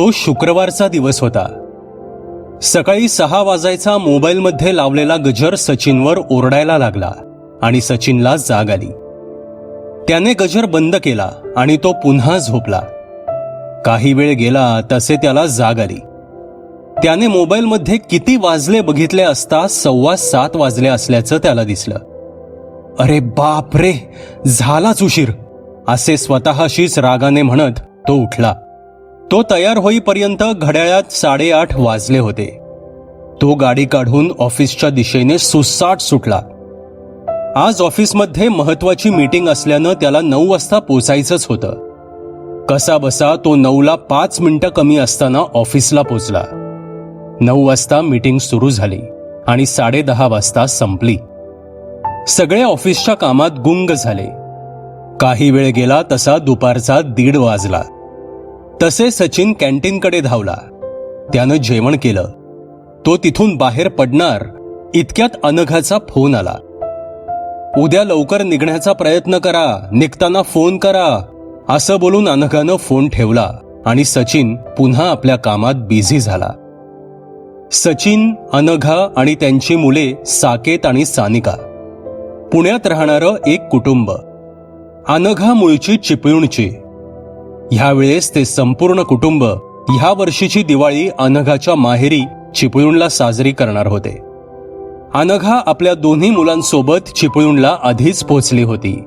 तो शुक्रवारचा दिवस होता. सकाळी सहा वाजायचा मोबाईलमध्ये लावलेला गजर सचिनवर ओरडायला लागला आणि सचिनला जाग आली. त्याने गजर बंद केला आणि तो पुन्हा झोपला. काही वेळ गेला तसे त्याला जाग आली. त्याने मोबाईलमध्ये किती वाजले बघितले असता सव्वा सात वाजले असल्याचं त्याला दिसलं. अरे बाप रे झालाच उशीर! असे स्वतःशीच रागाने म्हणत तो उठला. तो तयार होईपर्यंत घड्याळात साडेआठ वाजले होते. तो गाडी काढून ऑफिसच्या दिशेने सुसाट सुटला. आज ऑफिसमध्ये महत्वाची मीटिंग असल्यानं त्याला नऊ वाजता पोचायचंच होतं. कसा बसा तो नऊला पाच मिनिटं कमी असताना ऑफिसला पोचला. नऊ वाजता मीटिंग सुरू झाली आणि साडेदहा वाजता संपली. सगळे ऑफिसच्या कामात गुंग झाले. काही वेळ गेला तसा दुपारचा दीड वाजला. तसे सचिन कॅन्टीनकडे धावला. त्यानं जेवण केलं. तो तिथून बाहेर पडणार इतक्यात अनघाचा फोन आला. उद्या लवकर निघण्याचा प्रयत्न करा निघताना फोन करा असं बोलून अनघानं फोन ठेवला आणि सचिन पुन्हा आपल्या कामात बिझी झाला. सचिन अनघा आणि त्यांची मुले साकेत आणि सानिका. पुण्यात राहणारं एक कुटुंब. अनघा मूळची चिपळूणची. ह्यावेळेस ते संपूर्ण कुटुंब ह्या वर्षीची दिवाळी अनघाच्या माहेरी चिपळूणला साजरी करणार होते. अनघा आपल्या दोन्ही मुलांसोबत चिपळूणला आधीच पोहोचली होती.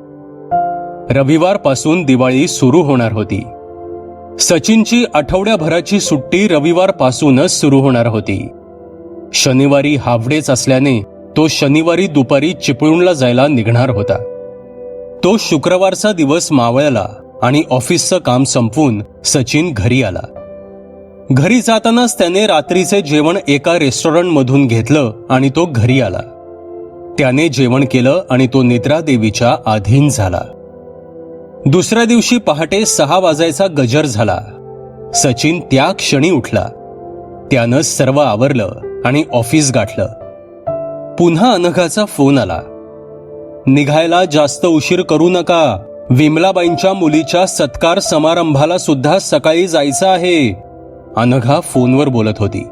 रविवारपासून दिवाळी सुरू होणार होती. सचिनची आठवड्याभराची सुट्टी रविवारपासूनच सुरू होणार होती. शनिवारी हावडेच असल्याने तो शनिवारी दुपारी चिपळूणला जायला निघणार होता. तो शुक्रवारचा दिवस मावळला. आणि ऑफिसचं काम संपवून सचिन घरी आला. घरी जातानाच त्याने रात्रीचे जेवण एका रेस्टॉरंटमधून घेतलं आणि तो घरी आला. त्याने जेवण केलं आणि तो निद्रादेवीच्या आधीन झाला. दुसऱ्या दिवशी पहाटे सहा वाजायचा गजर झाला. सचिन त्या क्षणी उठला. त्यानं सर्व आवरलं आणि ऑफिस गाठलं. पुन्हा अनघाचा फोन आला. निघायला जास्त उशीर करू नका. विमलाबाईंच्या मुलीच्या सत्कार समारंभाला सुद्धा सकाळी जायचं आहे. अनघा फोनवर बोलत होती.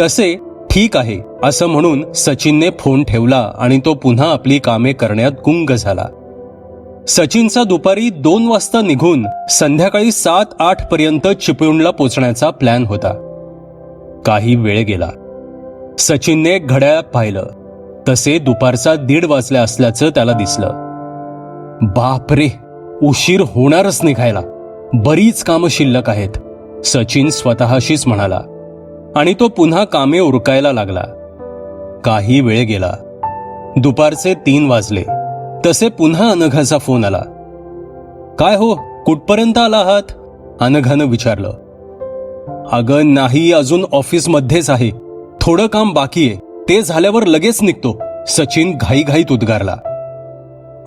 तसे ठीक आहे असं म्हणून सचिनने फोन ठेवला आणि तो पुन्हा आपली कामे करण्यात गुंग झाला. सचिनचा दुपारी दोन वाजता निघून संध्याकाळी सात आठ पर्यंत चिपळूणला पोचण्याचा प्लॅन होता. काही वेळ गेला. सचिनने घड्याळात पाहिलं. तसे दुपारचा दीड वाजल्या असल्याचं त्याला दिसलं. बापरे उशीर होणारच निघायला बरीच कामं शिल्लक आहेत सचिन स्वतःशीच म्हणाला. आणि तो पुन्हा कामे उरकायला लागला. काही वेळ गेला. दुपारचे तीन वाजले. तसे पुन्हा अनघाचा फोन आला. काय हो कुठपर्यंत आला आहात? अनघानं विचारलं. अगं नाही अजून ऑफिसमध्येच आहे. थोडं काम बाकी आहे. ते झाल्यावर लगेच निघतो. सचिन घाईघाईत उद्गारला.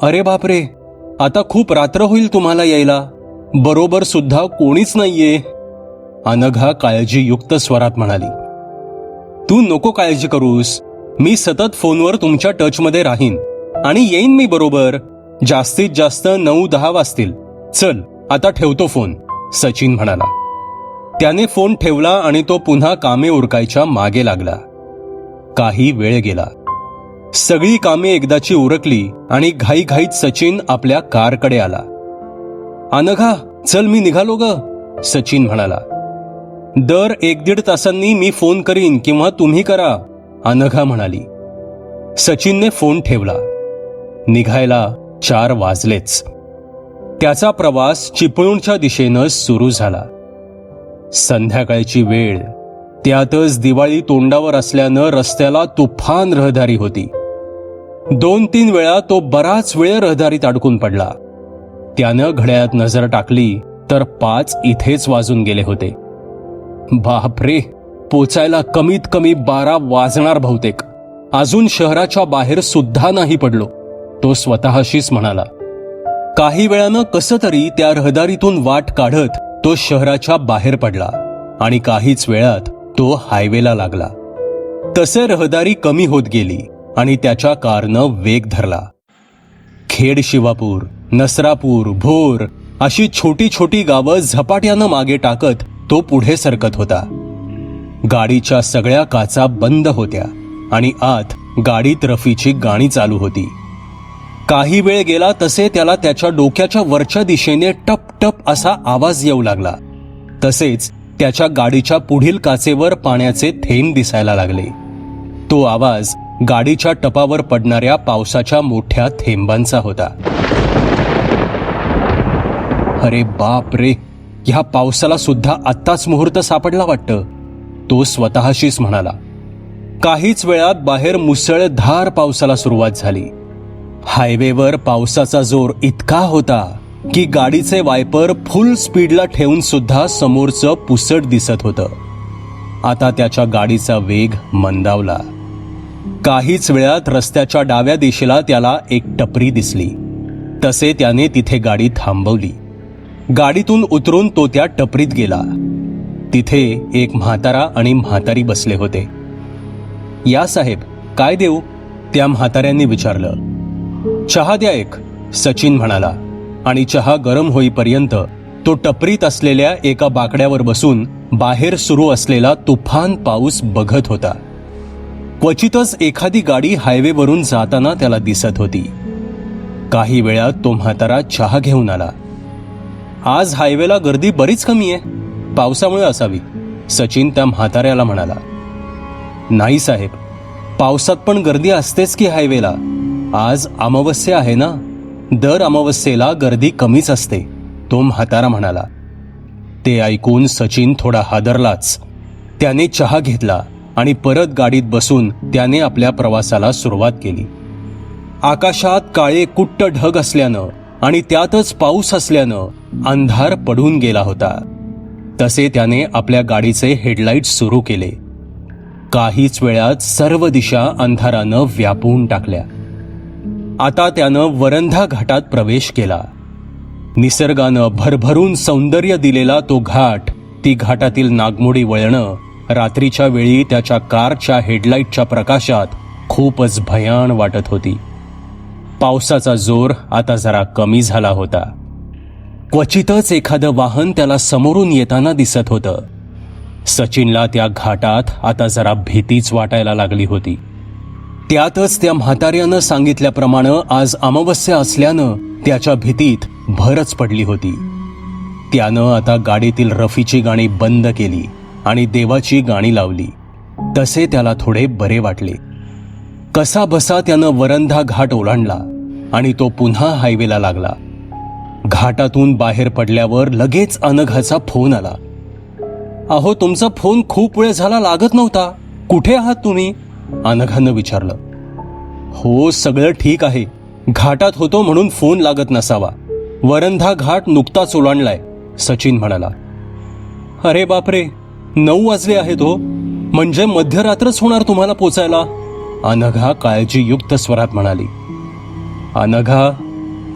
अरे बापरे आता खूप रात्र होईल तुम्हाला यायला. बरोबर सुद्धा कोणीच नाहीये. अनघा काळजीयुक्त स्वरात म्हणाली. तू नको काळजी करूस. मी सतत फोनवर तुमच्या टचमध्ये राहीन. आणि येईन मी बरोबर. जास्तीत जास्त नऊ दहा वाजतील. चल आता ठेवतो फोन सचिन म्हणाला. त्याने फोन ठेवला आणि तो पुन्हा कामे उरकायच्या मागे लागला. काही वेळ गेला. सगळी कामे एकदाची उरकली आणि घाईघाईत सचिन आपल्या कारकडे आला. अनघा चल मी निघालो ग सचिन म्हणाला. दर एक दीड तासांनी मी फोन करीन किंवा तुम्ही करा अनघा म्हणाली. सचिनने फोन ठेवला. निघायला चार वाजलेच. त्याचा प्रवास चिपळूणच्या दिशेनं सुरू झाला. संध्याकाळची वेळ. त्यातच दिवाळी तोंडावर असल्यानं रस्त्याला तुफान रहदारी होती. दोन तीन वेळा तो बराच वेळ रहदारीत अडकून पडला. त्यानं घड्याळात नजर टाकली तर पाच इथेच वाजून गेले होते. बापरे! पोचायला कमीत कमी बारा वाजणार बहुतेक. अजून शहराच्या बाहेर सुद्धा नाही पडलो तो स्वतःशीच म्हणाला. काही वेळानं कसं तरी त्या रहदारीतून वाट काढत तो शहराच्या बाहेर पडला आणि काहीच वेळात तो हायवेला लागला. तसे रहदारी कमी होत गेली. आणि त्याच्या कारनं वेग धरला. खेड शिवापूर नसरापूर भोर अशी छोटी छोटी गावं झपाट्यानं मागे टाकत तो पुढे सरकत होता. गाडीच्या सगळ्या काचा बंद होत्या आणि आत गाडीत रफीची गाणी चालू होती. काही वेळ गेला तसे त्याला त्याच्या डोक्याच्या वरच्या दिशेने टप टप असा आवाज येऊ लागला. तसेच त्याच्या गाडीच्या पुढील काचेवर पाण्याचे थेंब दिसायला लागले. तो आवाज गाडीच्या टपावर पडणाऱ्या पावसाच्या मोठ्या थेंबांचा होता. अरे बाप रे ह्या पावसाला सुद्धा आत्ताच मुहूर्त सापडला वाटतं तो स्वतःशीच म्हणाला. काहीच वेळात बाहेर मुसळधार पावसाला सुरुवात झाली. हायवेवर पावसाचा जोर इतका होता की गाडीचे वायपर फुल स्पीडला ठेवून सुद्धा समोरचं पुसट दिसत होतं. आता त्याच्या गाडीचा वेग मंदावला. काहीच वेळात रस्त्याच्या डाव्या दिशेला त्याला एक टपरी दिसली. तसे त्याने तिथे गाडी थांबवली. गाडीतून उतरून तो त्या टपरीत गेला. तिथे एक म्हातारा आणि म्हातारी बसले होते. या साहेब काय देऊ? त्या म्हाताऱ्यांनी विचारलं. चहा द्या एक सचिन म्हणाला आणि चहा गरम होईपर्यंत तो टपरीत असलेल्या एका बाकड्यावर बसून बाहेर सुरू असलेला तुफान पाऊस बघत होता. क्वचितच एखादी गाडी हायवेवरून जाताना त्याला दिसत होती. काही वेळात तो म्हातारा चहा घेऊन आला. आज हायवेला गर्दी बरीच कमी आहे. पावसामुळे असावी. सचिन त्या म्हाताऱ्याला म्हणाला नाही साहेब पावसात पण गर्दी असतेच की हायवेला. आज अमावस्या आहे ना? दर अमावस्येला गर्दी कमीच असते. तो म्हातारा म्हणाला ते ऐकून सचिन थोडा हादरलाच. त्याने चहा घेतला. आणि परत गाडीत बसून त्याने आपल्या प्रवासाला सुरुवात केली. आकाशात काळे कुट्ट ढग असल्यानं आणि त्यातच पाऊस असल्यानं अंधार पडून गेला होता. तसे त्याने आपल्या गाडीचे हेडलाईट सुरू केले. काहीच वेळात सर्व दिशा अंधारानं व्यापून टाकल्या. आता त्यानं वरंधा घाटात प्रवेश केला. निसर्गानं भरभरून सौंदर्य दिलेला तो घाट ती घाटातील नागमोडी वळणं रात्रीच्या वेळी त्याच्या कारच्या हेडलाईटच्या प्रकाशात खूपच भयान वाटत होती. पावसाचा जोर आता जरा कमी झाला होता. क्वचितच एखादं वाहन त्याला समोरून येताना दिसत होतं. सचिनला त्या घाटात आता जरा भीतीच वाटायला लागली होती. त्यातच त्या म्हाताऱ्यानं सांगितल्याप्रमाणे आज अमावस्या असल्यानं त्याच्या भीतीत भरच पडली होती. त्यानं आता गाडीतील रफीची गाणी बंद केली. आणि देवाची गाणी लावली. तसे त्याला थोडे बरे वाटले. कसा बसा त्यानं वरंधा घाट ओलांडला आणि तो पुन्हा हायवेला लागला. घाटातून बाहेर पडल्यावर लगेच अनघाचा फोन आला. अहो तुमचा फोन खूप वेळ झाला लागत नव्हता. कुठे आहात तुम्ही? अनघानं विचारलं. हो सगळं ठीक आहे. घाटात होतो म्हणून फोन लागत नसावा. वरंधा घाट नुकताच ओलांडलाय सचिन म्हणाला. अरे बापरे! नऊ वाजले आहेत हो. म्हणजे मध्यरात्रच होणार तुम्हाला पोचायला. अनघा काळजीयुक्त स्वरात म्हणाली. अनघा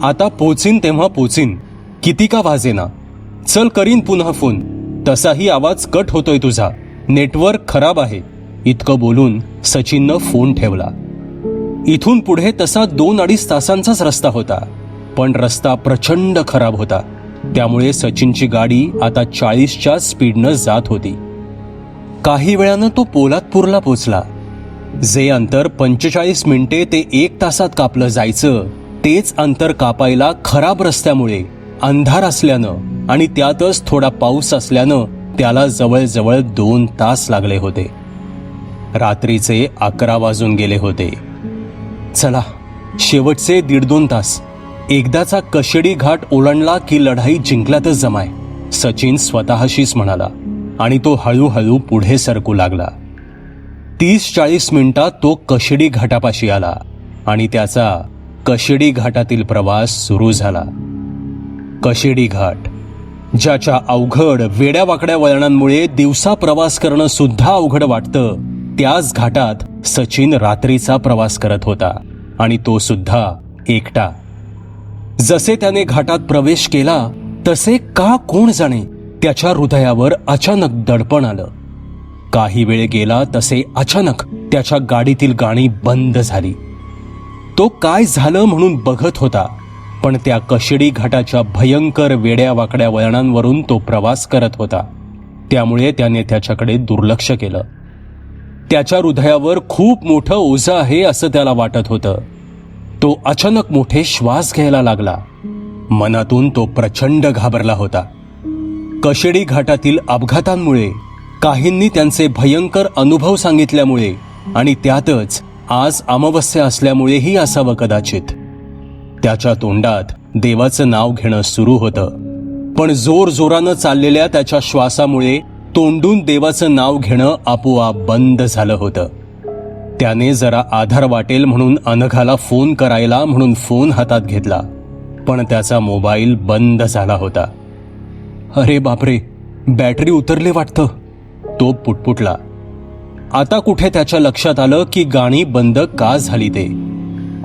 आता पोचीन तेव्हा पोचीन. किती का वाजेना? चल करीन पुन्हा फोन. तसाही आवाज कट होतोय तुझा. नेटवर्क खराब आहे. इतकं बोलून सचिननं फोन ठेवला. इथून पुढे तसा दोन अडीच तासांचाच रस्ता होता. पण रस्ता प्रचंड खराब होता. त्यामुळे सचिनची गाडी आता चाळीसच्या स्पीडनं जात होती. काही वेळानं तो पोलादपूरला पोचला. जे अंतर पंचेचाळीस मिनिटे ते एक तासात कापलं जायचं तेच अंतर कापायला खराब रस्त्यामुळे अंधार असल्यानं आणि त्यातच थोडा पाऊस असल्यानं त्याला जवळजवळ दोन तास लागले होते. रात्रीचे अकरा वाजून गेले होते. चला शेवटचे दीड दोन तास. एकदाचा कशेडी घाट ओलांडला की लढाई जिंकल्यातच जमाय सचिन स्वतःशीच म्हणाला. आणि तो हळूहळू पुढे सरकू लागला. तीस चाळीस मिनिटात तो कशेडी घाटापाशी आला आणि त्याचा कशेडी घाटातील प्रवास सुरू झाला. कशेडी घाट ज्याच्या अवघड वेड्यावाकड्या वळणांमुळे दिवसा प्रवास करणं सुद्धा अवघड वाटतं त्याच घाटात सचिन रात्रीचा प्रवास करत होता आणि तो सुद्धा एकटा. जसे त्याने घाटात प्रवेश केला तसे का कोण जाणे? त्याच्या हृदयावर अचानक दडपण आलं. काही वेळ गेला तसे अचानक त्याच्या गाडीतील गाणी बंद झाली. तो काय झालं म्हणून बघत होता पण त्या कशिडी घाटाच्या भयंकर वेड्या वाकड्या वळणांवरून तो प्रवास करत होता. त्यामुळे त्याने त्याच्याकडे दुर्लक्ष केलं. त्याच्या हृदयावर खूप मोठं ओझं आहे असं त्याला वाटत होतं. तो अचानक मोठे श्वास घ्यायला लागला. मनातून तो प्रचंड घाबरला होता. कशेडी घाटातील अपघातांमुळे काहींनी त्यांचे भयंकर अनुभव सांगितल्यामुळे आणि त्यातच आज अमावस्या असल्यामुळेही असावं कदाचित. त्याच्या तोंडात देवाचं नाव घेणं सुरू होतं. पण जोर जोरानं चाललेल्या त्याच्या श्वासामुळे तोंडून देवाचं नाव घेणं आपोआप बंद झालं होतं. त्याने जरा आधार वाटेल म्हणून अनघाला फोन करायला म्हणून फोन हातात घेतला. पण त्याचा मोबाईल बंद झाला होता. अरे बापरे बॅटरी उतरले वाटतं. तो पुटपुटला. आता कुठे त्याच्या लक्षात आलं की गाणी बंद का झाली ते?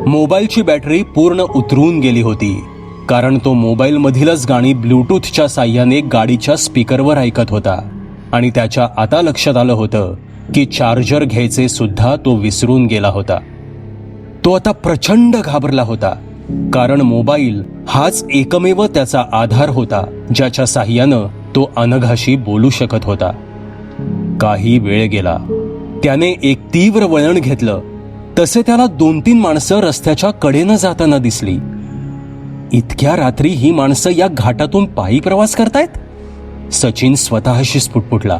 मोबाईलची बॅटरी पूर्ण उतरून गेली होती कारण तो मोबाईलमधीलच गाणी ब्लूटूथच्या साह्याने गाडीच्या स्पीकरवर ऐकत होता. आणि त्याच्या आता लक्षात आलं होतं की चार्जर घ्यायचे सुद्धा तो विसरून गेला होता. तो आता प्रचंड घाबरला होता. कारण मोबाईल हाच एकमेव त्याचा आधार होता ज्याच्या साह्यानं तो अनघाशी बोलू शकत होता. काही वेळ गेला. त्याने एक तीव्र वळण घेतलं. तसे त्याला दोन तीन माणसं रस्त्याच्या कडेनं जाताना दिसली. इतक्या रात्री ही माणसं या घाटातून पायी प्रवास करतायत? सचिन स्वतःशी स्फुटफुटला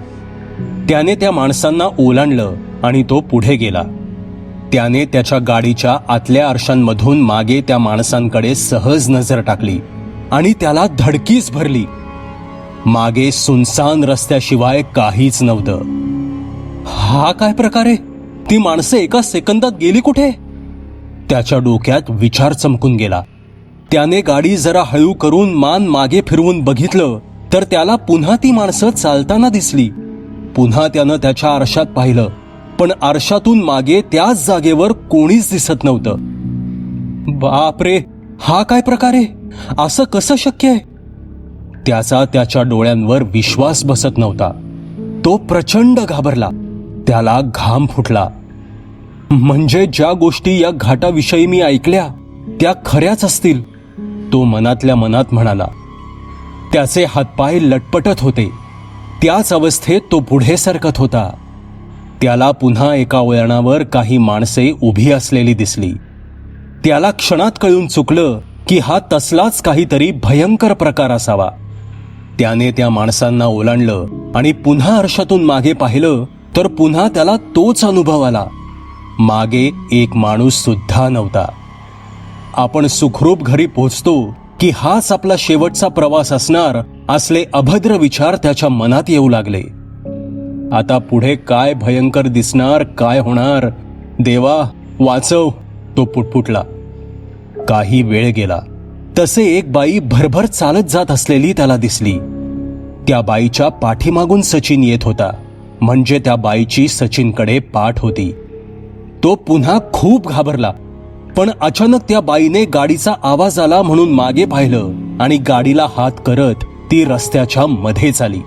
त्याने त्या माणसांना ओलांडलं आणि तो पुढे गेला. त्याने त्याच्या गाडीच्या आतल्या आरशांमधून मागे त्या माणसांकडे सहज नजर टाकली आणि त्याला धडकीच भरली. मागे सुनसान रस्त्याशिवाय काहीच नव्हतं. हा काय प्रकारे? ती माणसं एका सेकंदात गेली कुठे? त्याच्या डोक्यात विचार चमकून गेला. त्याने गाडी जरा हळू करून मान मागे फिरवून बघितलं तर त्याला पुन्हा ती माणसं चालताना दिसली. पुन्हा त्यानं त्याच्या आरशात पाहिलं. पण आरशातून मागे त्याच जागेवर कोणीच दिसत नव्हतं. बापरे हा काय प्रकारे असं कसं शक्य आहे? त्याचा त्याच्या डोळ्यांवर विश्वास बसत नव्हता. तो प्रचंड घाबरला. त्याला घाम फुटला. म्हणजे ज्या गोष्टी या घाटाविषयी मी ऐकल्या त्या खऱ्याच असतील तो मनातल्या मनात म्हणाला. त्याचे हातपाय लटपटत होते. त्याच अवस्थेत तो पुढे सरकत होता. त्याला पुन्हा एका वळणावर काही माणसे उभी असलेली दिसली. त्याला क्षणात कळून चुकलं की हा तसलाच काहीतरी भयंकर प्रकार असावा. त्याने त्या माणसांना ओलांडलं आणि पुन्हा आरशातून मागे पाहिलं तर पुन्हा त्याला तोच अनुभव आला. मागे एक माणूस सुद्धा नव्हता. आपण सुखरूप घरी पोहोचतो की हाच आपला शेवटचा प्रवास असणार असले अभद्र विचार त्याच्या मनात येऊ लागले. आता पुढे काय भयंकर दिसणार काय होणार? देवा वाचव तो पुटपुटला. काही वेळ गेला. तसे एक बाई भरभर चालत जात असलेली त्याला दिसली. त्या बाईच्या पाठीमागून सचिन येत होता. म्हणजे त्या बाईची सचिनकडे पाठ होती. तो पुन्हा खूप घाबरला. पण अचानक त्या बाईने गाडीचा आवाज आला म्हणून मागे पाहिलं आणि गाडीला हात करत ती रस्त्याच्या मध्येच आली.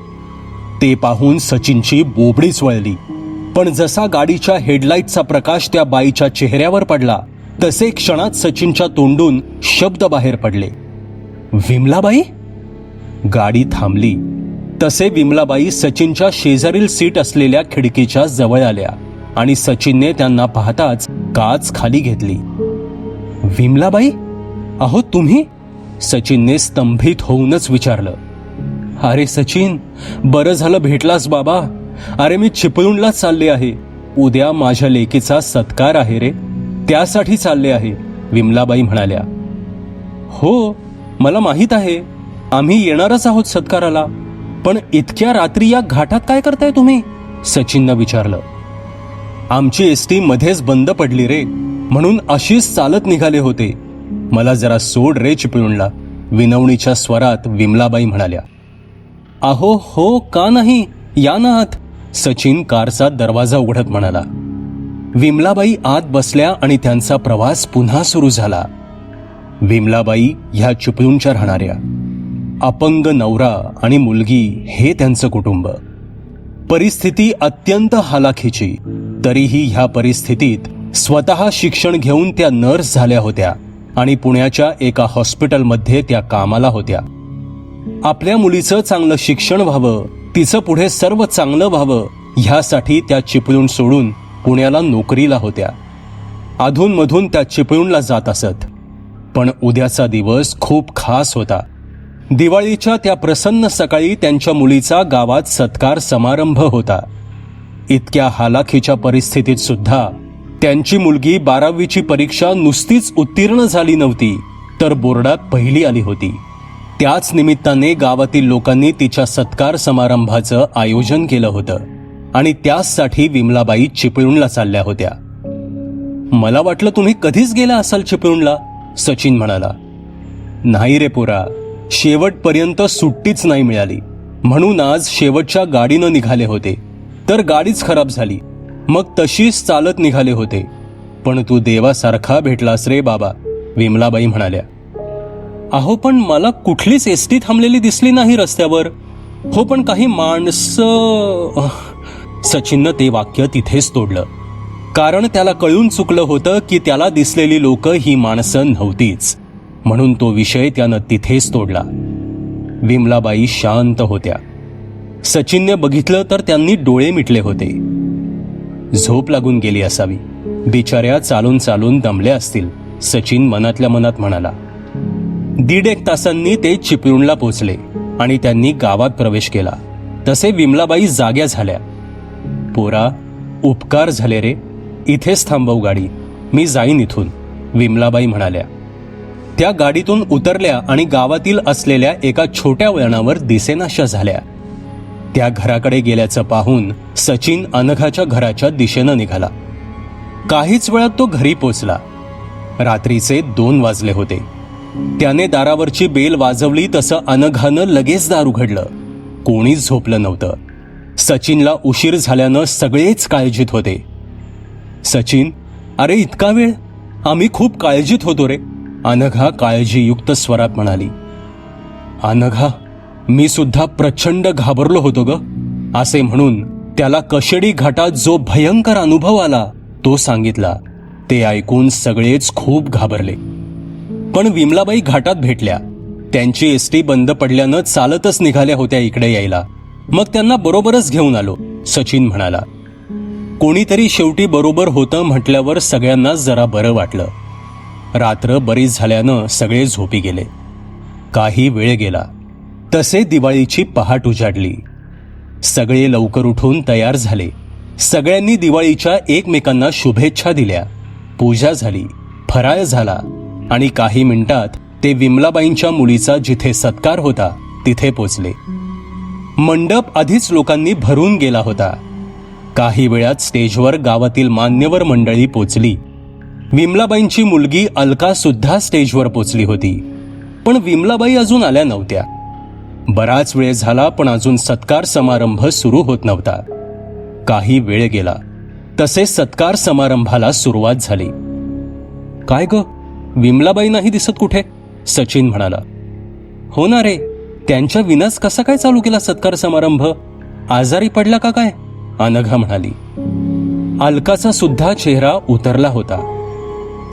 ते पाहून सचिनची बोबडीच वळली पण जसा गाडीच्या हेडलाईटचा प्रकाश त्या बाईच्या चेहऱ्यावर पडला तसे क्षणात सचिनच्या तोंडून शब्द बाहेर पडले. विमलाबाई? गाडी थांबली. तसे विमलाबाई सचिनच्या शेजारील सीट असलेल्या खिडकीच्या जवळ आल्या आणि सचिनने त्यांना पाहताच काच खाली घेतली. विमलाबाई? अहो तुम्ही? सचिनने स्तंभित होऊनच विचारलं. अरे सचिन बरं झालं भेटलास बाबा. अरे मी चिपळूणलाच चालले आहे. उद्या माझ्या लेकीचा सत्कार आहे रे. त्यासाठी चालले आहे विमलाबाई म्हणाल्या. हो मला माहीत आहे. आम्ही येणारच आहोत सत्काराला. पण इतक्या रात्री या घाटात काय करताय तुम्ही? सचिननं विचारलं. आमची एस टी मध्येच बंद पडली रे. म्हणून अशीच चालत निघाले होते. मला जरा सोड रे चिपळूणला विनवणीच्या स्वरात विमलाबाई म्हणाल्या. अहो हो का नाही? या ना आत. सचिन कारचा दरवाजा उघडत म्हणाला. विमलाबाई आत बसल्या आणि त्यांचा प्रवास पुन्हा सुरू झाला. विमलाबाई ह्या चिपळूणच्या राहणाऱ्या. अपंग नवरा आणि मुलगी हे त्यांचं कुटुंब. परिस्थिती अत्यंत हालाखीची. तरीही ह्या परिस्थितीत स्वतः शिक्षण घेऊन त्या नर्स झाल्या होत्या आणि पुण्याच्या एका हॉस्पिटलमध्ये त्या कामाला होत्या. आपल्या मुलीचं चांगलं शिक्षण व्हावं तिचं पुढे सर्व चांगलं व्हावं ह्यासाठी त्या चिपळूण सोडून पुण्याला नोकरीला होत्या. अधूनमधून त्या चिपळूणला जात असत. पण उद्याचा दिवस खूप खास होता. दिवाळीच्या त्या प्रसन्न सकाळी त्यांच्या मुलीचा गावात सत्कार समारंभ होता. इतक्या हालाखीच्या परिस्थितीत सुद्धा त्यांची मुलगी बारावीची परीक्षा नुसतीच उत्तीर्ण झाली नव्हती तर बोर्डात पहिली आली होती. त्याच निमित्ताने गावातील लोकांनी तिच्या सत्कार समारंभाचं आयोजन केलं होतं. आणि त्याचसाठी विमलाबाई चिपळूणला चालल्या होत्या. मला वाटलं तुम्ही कधीच गेला असाल चिपळूणला सचिन म्हणाला. नाही रे पोरा शेवटपर्यंत सुट्टीच नाही मिळाली. म्हणून आज शेवटच्या गाडीनं निघाले होते. तर गाडीच खराब झाली. मग तशीच चालत निघाले होते. पण तू देवासारखा भेटलास रे बाबा विमलाबाई म्हणाल्या. अहो पण मला कुठलीच एसटी थांबलेली दिसली नाही रस्त्यावर. हो पण काही माणसं सचिननं ते वाक्य तिथेच तोडलं. कारण त्याला कळून चुकलं होतं की त्याला दिसलेली लोक ही माणसं नव्हतीच. म्हणून तो विषय त्यानं तिथेच तोडला. विमलाबाई शांत होत्या. सचिनने बघितलं तर त्यांनी डोळे मिटले होते. झोप लागून गेली असावी. बिचाऱ्या चालून चालून दमल्या असतील सचिन मनातल्या मनात म्हणाला. दीड एक तासांनी ते चिपळूणला पोचले आणि त्यांनी गावात प्रवेश केला. तसे विमलाबाई जाग्या झाल्या. पोरा उपकार झाले रे. इथेच थांबव गाडी. मी जाईन इथून विमलाबाई म्हणाल्या. त्या गाडीतून उतरल्या आणि गावातील असलेल्या एका छोट्या वळणावर दिसेनाशा झाल्या. त्या घराकडे गेल्याचं पाहून सचिन अनघाच्या घराच्या दिशेनं निघाला. काहीच वेळात तो घरी पोचला. रात्रीचे दोन वाजले होते. त्याने दारावरची बेल वाजवली तसं अनघानं लगेच दार उघडलं. कोणीच झोपलं नव्हतं. सचिनला उशीर झाल्यानं सगळेच काळजीत होते. सचिन अरे इतका वेळ? आम्ही खूप काळजीत होतो रे अनघा काळजीयुक्त स्वरात म्हणाली. अनघा मी सुद्धा प्रचंड घाबरलो होतो ग असे म्हणून त्याला कशेडी घाटात जो भयंकर अनुभव आला तो सांगितला. ते ऐकून सगळेच खूप घाबरले. पण विमलाबाई घाटात भेटल्या. त्यांची एस टी बंद पडल्यानं चालतच निघाल्या होत्या इकडे यायला. मग त्यांना बरोबरच घेऊन आलो सचिन म्हणाला. कोणीतरी शेवटी बरोबर होतं म्हटल्यावर सगळ्यांना जरा बरं वाटलं. रात्र बरीच झाल्यानं सगळे झोपी गेले. काही वेळ गेला. तसे दिवाळीची पहाट उजाडली. सगळे लवकर उठून तयार झाले. सगळ्यांनी दिवाळीच्या एकमेकांना शुभेच्छा दिल्या. पूजा झाली. फराळ झाला. आणि काही मिनिटात ते विमलाबाईंच्या मुलीचा जिथे सत्कार होता तिथे पोचले. मंडप आधीच लोकांनी भरून गेला होता. काही वेळात स्टेजवर गावातील मान्यवर मंडळी पोचली. विमलाबाईंची मुलगी अलका सुद्धा स्टेजवर पोचली होती. पण विमलाबाई अजून आल्या नव्हत्या. बराच वेळ झाला पण अजून सत्कार समारंभ सुरू होत नव्हता. काही वेळ गेला. तसे सत्कार समारंभाला सुरुवात झाली. काय ग? विमलाबाई नाही दिसत कुठे? सचिन म्हणाला. हो ना रे त्यांच्या विनाच कसा काय चालू केला सत्कार समारंभ? आजारी पडला का काय? अनघा म्हणाली. अलकाचा सुद्धा चेहरा उतरला होता.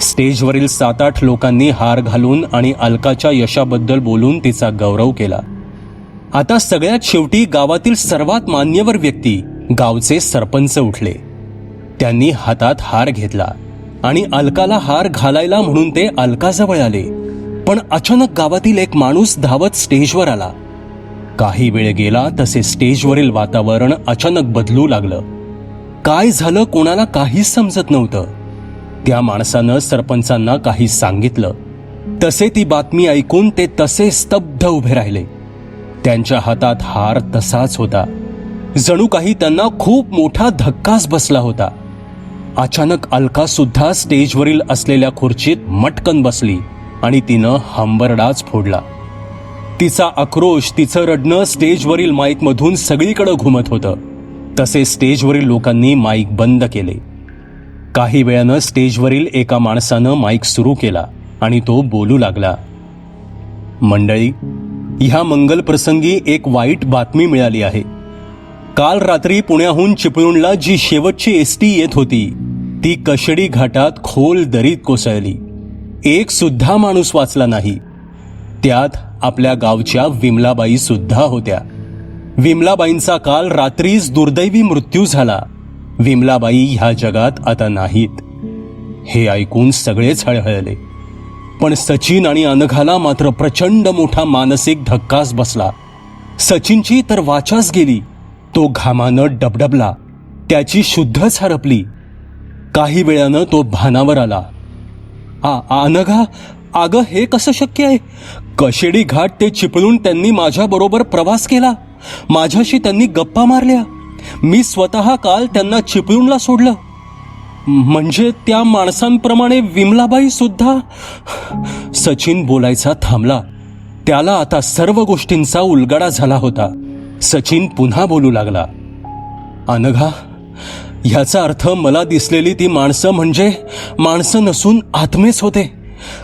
स्टेजवरील सात आठ लोकांनी हार घालून आणि अलकाच्या यशाबद्दल बोलून तिचा गौरव केला. आता सगळ्यात शेवटी गावातील सर्वात मान्यवर व्यक्ती गावचे सरपंच उठले. त्यांनी हातात हार घेतला. आणि अलकाला हार घालायला म्हणून ते अलकाजवळ आले. पण अचानक गावातील एक माणूस धावत स्टेजवर आला. काही वेळ गेला तसे स्टेजवरील वातावरण अचानक बदलू लागलं. काय झालं कोणाला काहीच समजत नव्हतं. त्या माणसानं सरपंचांना काही सांगितलं. तसे ती बातमी ऐकून ते तसे स्तब्ध उभे राहिले. त्यांच्या हातात हार तसाच होता. जणू काही त्यांना खूप मोठा धक्काच बसला होता. अचानक अलका सुद्धा स्टेजवरील असलेल्या खुर्चीत मटकन बसली आणि तिनं हंबरडाच फोडला. तिचा आक्रोश तिचं रडणं स्टेजवरील माईकमधून सगळीकडे घुमत होतं. तसे स्टेजवरील लोकांनी माईक बंद केले. काही वेळानं स्टेजवरील एका माणसानं माईक सुरू केला आणि तो बोलू लागला. मंडळी ह्या मंगल प्रसंगी एक वाईट बातमी मिळाली आहे. काल रात्री पुण्याहून चिपळूणला जी शेवटची एस टी येत होती ती कशडी घाटात खोल दरीत कोसळली. एक सुद्धा माणूस वाचला नाही. त्यात आपल्या गावच्या विमलाबाई सुद्धा होत्या. विमलाबाईंचा काल रात्रीच दुर्दैवी मृत्यू झाला. विमलाबाई ह्या जगात आता नाहीत. हे ऐकून सगळेच हळहळले. पण सचिन आणि अनघाला मात्र प्रचंड मोठा मानसिक धक्काच बसला. सचिनची तर वाचाच गेली. तो घामानं डबडबला. त्याची शुद्धच हरपली. काही वेळानं तो भानावर आला. आ अनघा अगं हे कसं शक्य आहे? कशेडी घाट ते चिपळून त्यांनी माझ्याबरोबर प्रवास केला. माझ्याशी त्यांनी गप्पा मारल्या. मी स्वतः काल त्यांना चिपळूणला सोडलं. म्हणजे त्या माणसांप्रमाणे विमलाबाई सुद्धा सचिन बोलायचा थांबला. त्याला आता सर्व गोष्टींचा उलगडा झाला होता. सचिन पुन्हा बोलू लागला. अनघा ह्याचा अर्थ मला दिसलेली ती माणसं म्हणजे माणसं नसून आत्मेच होते.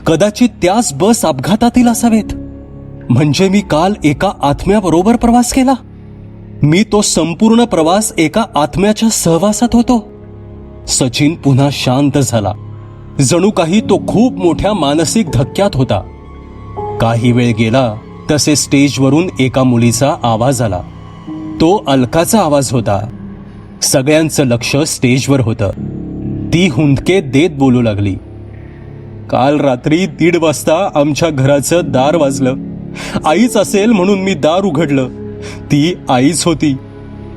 कदाचित त्याच बस अपघातातील असावेत. म्हणजे मी काल एका आत्म्याबरोबर प्रवास केला. मी तो संपूर्ण प्रवास एका आत्म्याच्या सहवासात होतो. सचिन पुन्हा शांत झाला. जणू काही तो खूप मोठ्या मानसिक धक्क्यात होता. काही वेळ गेला तसे स्टेजवरून एका मुलीचा आवाज आला. तो अलकाचा आवाज होता. सगळ्यांचं लक्ष स्टेजवर होतं. ती हुंदके देत बोलू लागली. काल रात्री दीड वाजता आमच्या घराचं दार वाजलं. आईच असेल म्हणून मी दार उघडलं. ती आईच होती.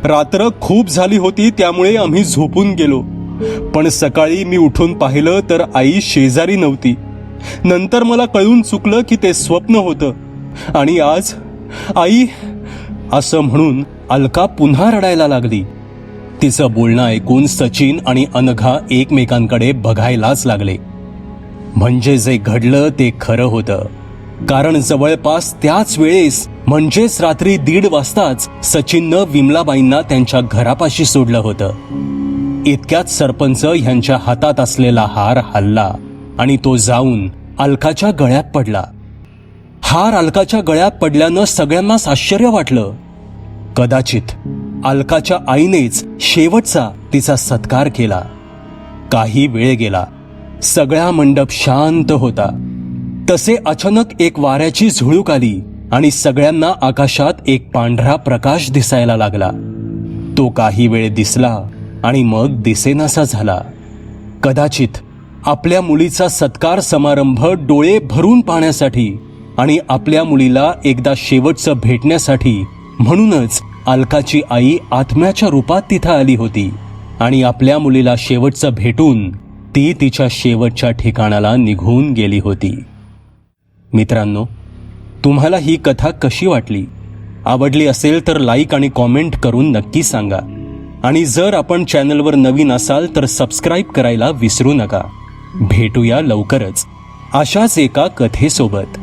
रात्र खूप झाली होती त्यामुळे आम्ही झोपून गेलो. पण सकाळी मी उठून पाहिलं तर आई शेजारी नव्हती. नंतर मला कळून चुकलं की ते स्वप्न होतं. आणि आज आई असं म्हणून अलका पुन्हा रडायला लागली. तिचं बोलणं ऐकून सचिन आणि अनघा एकमेकांकडे बघायलाच लागले. म्हणजे जे घडलं ते खरं होतं. कारण जवळपास त्याच वेळेस म्हणजेच रात्री दीड वाजताच सचिननं विमलाबाईंना त्यांच्या घरापाशी सोडलं होतं. इतक्यात सरपंच ह्यांच्या हातात असलेला हार हल्ला आणि तो जाऊन अलकाच्या गळ्यात पडला. हार अलकाच्या गळ्यात पडल्यानं सगळ्यांनाच आश्चर्य वाटलं. कदाचित अलकाच्या आईनेच शेवटचा तिचा सत्कार केला. काही वेळ गेला. सगळा मंडप शांत होता. तसे अचानक एक वाऱ्याची झुळूक आली आणि सगळ्यांना आकाशात एक पांढरा प्रकाश दिसायला लागला. तो काही वेळ दिसला आणि मग दिसेनासा झाला. कदाचित आपल्या मुलीचा सत्कार समारंभ डोळे भरून पाहण्यासाठी आणि आपल्या मुलीला एकदा शेवटचं भेटण्यासाठी म्हणूनच अलकाची आई आत्म्याच्या रूपात तिथं आली होती आणि आपल्या मुलीला शेवटचं भेटून ती तिच्या शेवटच्या ठिकाणाला निघून गेली होती. मित्रांनो तुम्हाला ही कथा कशी वाटली? आवडली असेल तर लाईक आणि कॉमेंट करून नक्की सांगा. आणि जर आपण चॅनलवर नवीन असाल तर सबस्क्राईब करायला विसरू नका. भेटूया लवकरच. अशाच एका कथेसोबत.